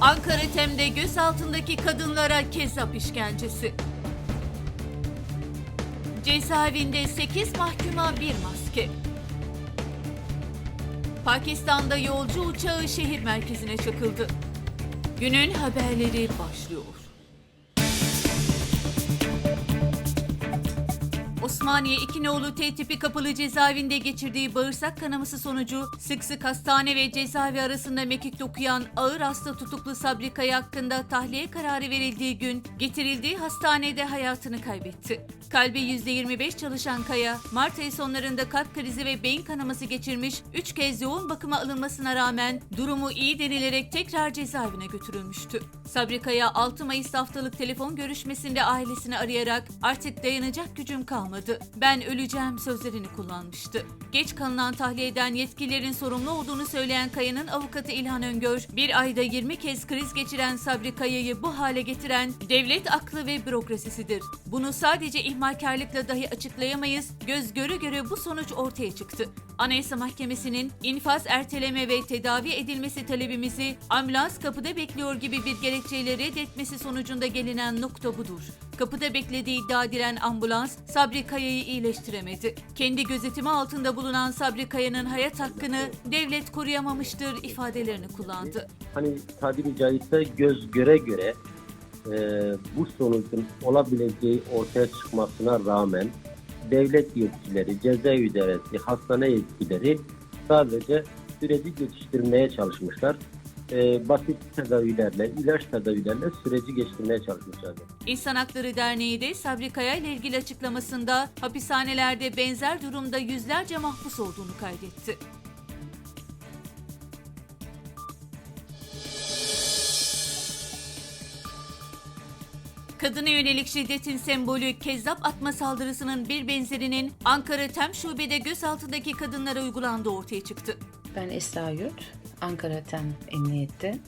Ankara Tem'de gözaltındaki kadınlara kezzap işkencesi. Cezaevinde 8 mahkuma bir maske. Pakistan'da yolcu uçağı şehir merkezine çakıldı. Günün haberleri başlıyor. Osmaniye İkinoğlu T tipi kapalı cezaevinde geçirdiği bağırsak kanaması sonucu sık sık hastane ve cezaevi arasında mekik dokuyan ağır hasta tutuklu Sabri Kaya hakkında tahliye kararı verildiği gün getirildiği hastanede hayatını kaybetti. Kalbi %25 çalışan Kaya, Mart ayı sonlarında kalp krizi ve beyin kanaması geçirmiş, 3 kez yoğun bakıma alınmasına rağmen durumu iyi denilerek tekrar cezaevine götürülmüştü. Sabri Kaya 6 Mayıs haftalık telefon görüşmesinde ailesini arayarak artık dayanacak gücüm kalmadı. Ben öleceğim sözlerini kullanmıştı. Geç kalınan tahliyeden yetkililerin sorumlu olduğunu söyleyen Kaya'nın avukatı İlhan Öngör, bir ayda 20 kez kriz geçiren Sabri Kaya'yı bu hale getiren devlet aklı ve bürokrasisidir. Bunu sadece ihmalkarlıkla dahi açıklayamayız, göz göre göre bu sonuç ortaya çıktı. Anayasa Mahkemesi'nin infaz erteleme ve tedavi edilmesi talebimizi ambulans kapıda bekliyor gibi bir gerekçeyle reddetmesi sonucunda gelinen nokta budur. Kapıda beklediği iddia edilen ambulans Sabri Kaya'yı iyileştiremedi. Kendi gözetimi altında bulunan Sabri Kaya'nın hayat hakkını devlet koruyamamıştır ifadelerini kullandı. hani tabiri caizse göz göre göre e, bu sonucun olabileceği ortaya çıkmasına rağmen devlet yetkilileri, cezaevi idaresi, hastane yetkilileri sadece süreci geçiştirmeye çalışmışlar. E, basit tedavilerle, ilaç tedavilerle süreci geçirmeye çalışmışlardır. İnsan Hakları Derneği de Sabri Kaya ile ilgili açıklamasında hapishanelerde benzer durumda yüzlerce mahpus olduğunu kaydetti. Kadına yönelik şiddetin sembolü kezzap atma saldırısının bir benzerinin Ankara Tem Şube'de gözaltındaki kadınlara uygulandığı ortaya çıktı. Ben Esra Yurt, Ankara Tem Emniyette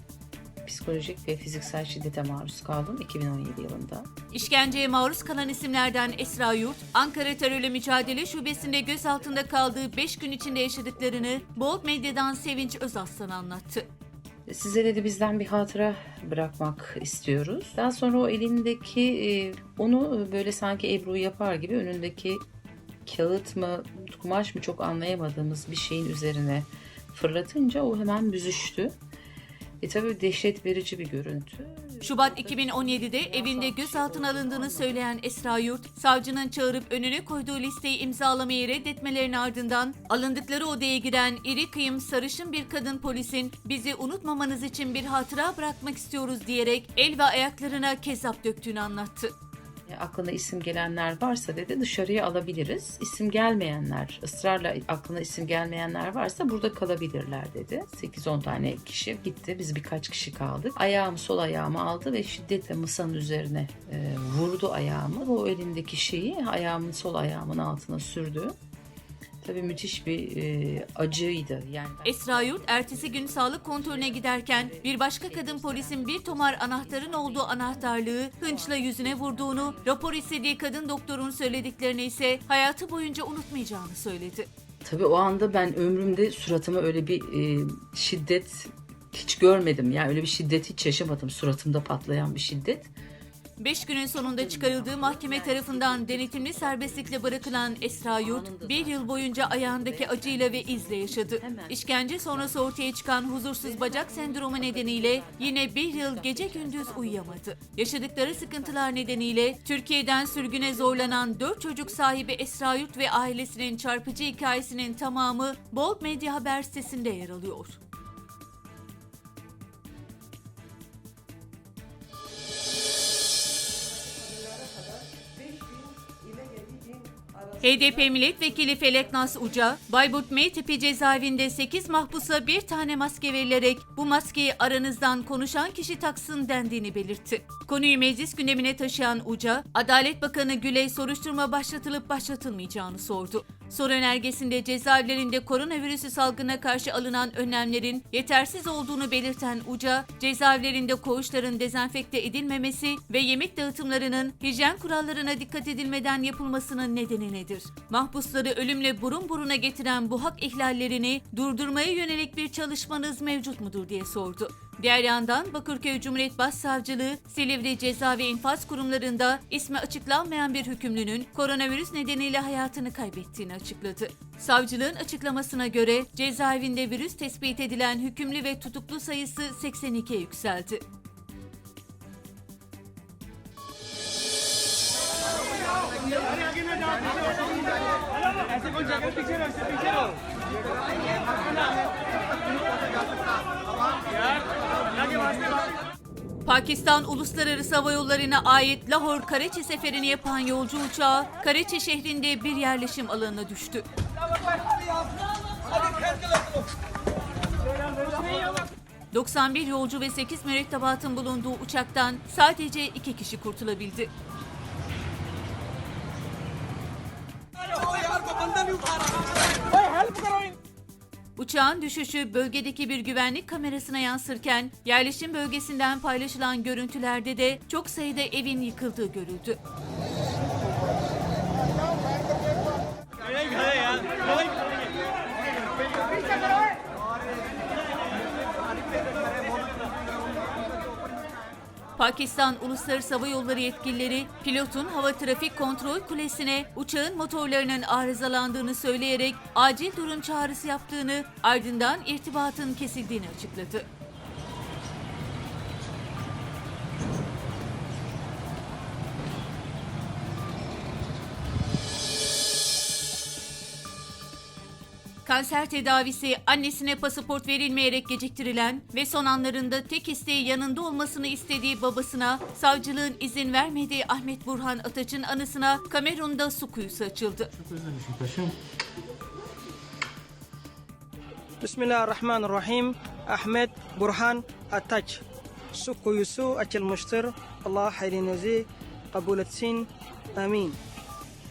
psikolojik ve fiziksel şiddete maruz kaldım 2017 yılında. İşkenceye maruz kalan isimlerden Esra Yurt, Ankara Terörle Mücadele Şubesi'nde gözaltında kaldığı 5 gün içinde yaşadıklarını Bold Medya'dan Sevinç Özaslan anlattı. Size dedi bizden bir hatıra bırakmak istiyoruz. Daha sonra o elindeki e, onu böyle sanki Ebru yapar gibi önündeki kağıt mı kumaş mı çok anlayamadığımız bir şeyin üzerine fırlatınca o hemen büzüştü. E tabii dehşet verici bir görüntü. Şubat 2017'de evinde gözaltına alındığını söyleyen Esra Yurt, savcının çağırıp önüne koyduğu listeyi imzalamayı reddetmelerinin ardından alındıkları odaya giren iri kıyım sarışın bir kadın polisin bizi unutmamanız için bir hatıra bırakmak istiyoruz diyerek el ve ayaklarına kezzap döktüğünü anlattı. E, aklına isim gelenler varsa dedi dışarıya alabiliriz. İsim gelmeyenler, ısrarla aklına isim gelmeyenler varsa burada kalabilirler dedi. 8-10 tane kişi gitti. Biz birkaç kişi kaldık. Ayağımı sol ayağımı aldı ve şiddetle masanın üzerine e, vurdu ayağımı. O elindeki şeyi ayağımın sol ayağımın altına sürdü. Tabii müthiş bir e, acıydı. Yani ben- Esra Yurt ertesi gün sağlık kontrolüne giderken bir başka kadın polisin bir tomar anahtarın olduğu anahtarlığı hınçla yüzüne vurduğunu, rapor istediği kadın doktorun söylediklerini ise hayatı boyunca unutmayacağını söyledi. Tabii o anda ben ömrümde suratıma öyle bir e, şiddet hiç görmedim. Yani öyle bir şiddet hiç yaşamadım. Suratımda patlayan bir şiddet. Beş günün sonunda çıkarıldığı mahkeme tarafından denetimli serbestlikle bırakılan Esra Yurt, bir yıl boyunca ayağındaki acıyla ve izle yaşadı. İşkence sonrası ortaya çıkan huzursuz bacak sendromu nedeniyle yine bir yıl gece gündüz uyuyamadı. Yaşadıkları sıkıntılar nedeniyle Türkiye'den sürgüne zorlanan dört çocuk sahibi Esra Yurt ve ailesinin çarpıcı hikayesinin tamamı Bold Medya Haber sitesinde yer alıyor. HDP milletvekili Felek Nas Uca, Bayburt M tipi cezaevinde 8 mahpusa bir tane maske verilerek bu maskeyi aranızdan konuşan kişi taksın dendiğini belirtti. Konuyu meclis gündemine taşıyan Uca, Adalet Bakanı Güley soruşturma başlatılıp başlatılmayacağını sordu. Soru önergesinde cezaevlerinde koronavirüsü salgına karşı alınan önlemlerin yetersiz olduğunu belirten UCA, cezaevlerinde koğuşların dezenfekte edilmemesi ve yemek dağıtımlarının hijyen kurallarına dikkat edilmeden yapılmasının nedeni nedir? Mahpusları ölümle burun buruna getiren bu hak ihlallerini durdurmaya yönelik bir çalışmanız mevcut mudur diye sordu. Diğer yandan Bakırköy Cumhuriyet Başsavcılığı, Silivri Ceza ve İnfaz Kurumlarında ismi açıklanmayan bir hükümlünün koronavirüs nedeniyle hayatını kaybettiğini açıkladı. Savcılığın açıklamasına göre cezaevinde virüs tespit edilen hükümlü ve tutuklu sayısı 82'ye yükseldi. Pakistan Uluslararası Hava Yolları'na ait Lahore Karachi seferini yapan yolcu uçağı Karachi şehrinde bir yerleşim alanına düştü. ...91 yolcu ve 8 mürettebatın bulunduğu uçaktan sadece 2 kişi kurtulabildi. Uçağın düşüşü bölgedeki bir güvenlik kamerasına yansırken yerleşim bölgesinden paylaşılan görüntülerde de çok sayıda evin yıkıldığı görüldü. Pakistan Uluslararası Hava Yolları yetkilileri pilotun hava trafik kontrol kulesine uçağın motorlarının arızalandığını söyleyerek acil durum çağrısı yaptığını ardından irtibatın kesildiğini açıkladı. Kanser tedavisi annesine pasaport verilmeyerek geciktirilen ve son anlarında tek isteği yanında olmasını istediği babasına savcılığın izin vermediği Ahmet Burhan Ataç'ın anısına Kamerun'da su kuyusu açıldı. Bismillahirrahmanirrahim. Ahmet Burhan Ataç. Su kuyusu açılmıştır. Allah hayrinizi kabul etsin. Amin.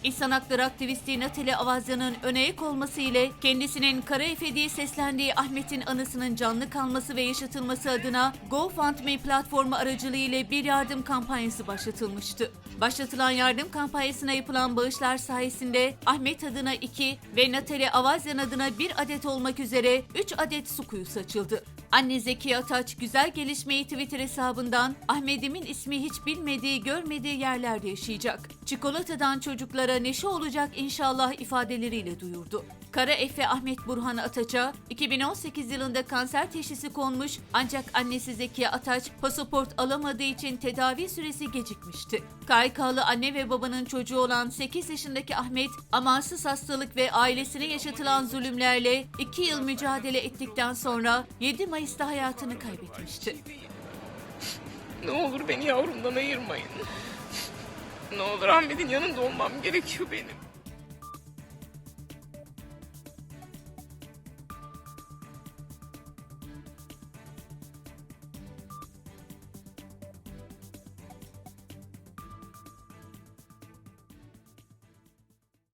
İnsan hakları aktivisti Natali Avazya'nın öne ek olması ile kendisinin Kara Efe diye seslendiği Ahmet'in anısının canlı kalması ve yaşatılması adına GoFundMe platformu aracılığıyla bir yardım kampanyası başlatılmıştı. Başlatılan yardım kampanyasına yapılan bağışlar sayesinde Ahmet adına 2 ve Natali Avazyan adına 1 adet olmak üzere 3 adet su kuyusu açıldı. Anne Zeki Ataç güzel gelişmeyi Twitter hesabından Ahmet'imin ismi hiç bilmediği, görmediği yerlerde yaşayacak. Çikolatadan çocuklara neşe olacak inşallah ifadeleriyle duyurdu. Kara Efe Ahmet Burhan Ataç'a 2018 yılında kanser teşhisi konmuş ancak annesi Zekiye Ataç pasaport alamadığı için tedavi süresi gecikmişti. KYK'lı anne ve babanın çocuğu olan 8 yaşındaki Ahmet amansız hastalık ve ailesine yaşatılan zulümlerle 2 yıl mücadele ettikten sonra 7 Mayıs'ta hayatını kaybetmişti. Ne olur beni yavrumdan ayırmayın. Ne olur Ahmet'in yanında olmam gerekiyor benim.